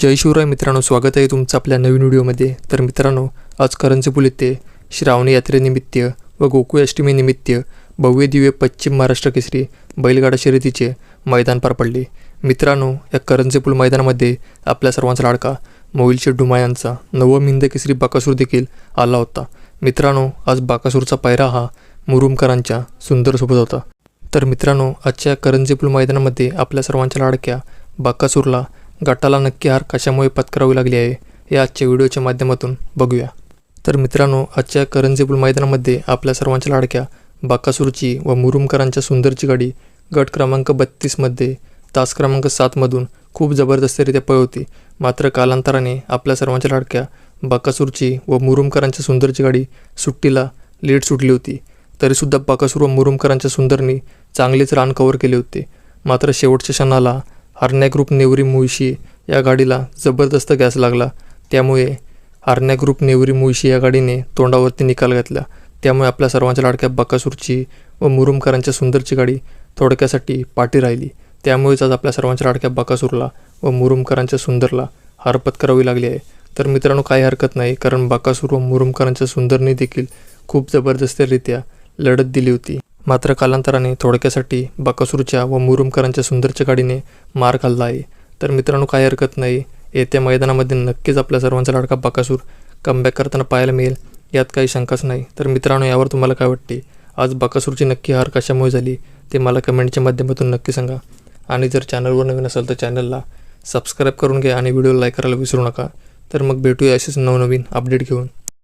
जय शिवराय मित्रांनो स्वागत आहे तुमचं आपल्या नवीन व्हिडिओमध्ये. तर मित्रांनो आज करंजपूल येथे श्रावणी यात्रेनिमित्त व गोकुळाष्टमीनिमित्त भव्य दिव्य पश्चिम महाराष्ट्र केसरी बैलगाडा शर्यतीचे मैदान पार पडले. मित्रांनो या करंजेपूल मैदानामध्ये आपल्या सर्वांचा लाडका मोहिल डुमा यांचा नवम हिंद केसरी बाकासूर देखील आला होता. मित्रांनो आज बाकासूरचा पायरा हा मुरुमकरांच्या सुंदरसोबत होता. तर मित्रांनो आजच्या करंजेपूल मैदानामध्ये आपल्या सर्वांच्या लाडक्या बाकासूरला गटाला नक्की हार कशामुळे पत्करावी लागली आहे हे आजच्या व्हिडिओच्या माध्यमातून बघूया. तर मित्रांनो आजच्या करंजीपूल मैदानामध्ये आपल्या सर्वांच्या लाडक्या बाकासूरची व मुरुमकरांच्या सुंदरची गाडी गट क्रमांक बत्तीसमध्ये तास क्रमांक सातमधून खूप जबरदस्तरित्या पळ होती. मात्र कालांतराने आपल्या सर्वांच्या लाडक्या बाकासूरची व मुरुमकरांच्या सुंदरची गाडी सुट्टीला लेट सुटली होती. तरीसुद्धा बाकासूर व मुरुमकरांच्या सुंदरनी चांगलेच रान कव्हर केले होते. मात्र शेवटच्या क्षणाला हरण्या ग्रुप नेवरी मुळशी या गाडीला जबरदस्त गॅस लागला. त्यामुळे हरण्या ग्रुप नेवरी मुळशी या गाडीने तोंडावरती निकाल घातला. त्यामुळे आपल्या सर्वांच्या लाडक्या बकासूरची व मुरुमकरांच्या सुंदरची गाडी थोडक्यासाठी पाठी राहिली. त्यामुळेच आज आपल्या सर्वांच्या लाडक्या बकासूरला व मुरुमकरांच्या सुंदरला हरपत करावी लागली आहे. तर मित्रांनो काही हरकत नाही कारण बाकासूर व मुरुमकरांच्या सुंदरने देखील खूप जबरदस्तरित्या लढत दिली होती. मात्र कालांतराने थोडक्यासाठी बाकासूरच्या व मुरुमकरांच्या सुंदरच्या गाडीने मार खाल्ला आहे. तर मित्रांनो काही हरकत नाही. येत्या मैदानामध्ये नक्कीच आपल्या सर्वांचा लाडका बाकासूर कमबॅक करताना पाहायला मिळेल. यात काही शंकाच नाही. तर मित्रांनो यावर तुम्हाला काय वाटते? आज बाकासूरची नक्की हार कशामुळे झाली? ते मला कमेंटच्या माध्यमातून नक्की सांगा. आणि जर चॅनलवर नवीन असेल तर चॅनलला सबस्क्राईब करून घ्या आणि व्हिडिओ लाईक करायला विसरू नका. तर मग भेटूया असेच नवनवीन अपडेट घेऊन.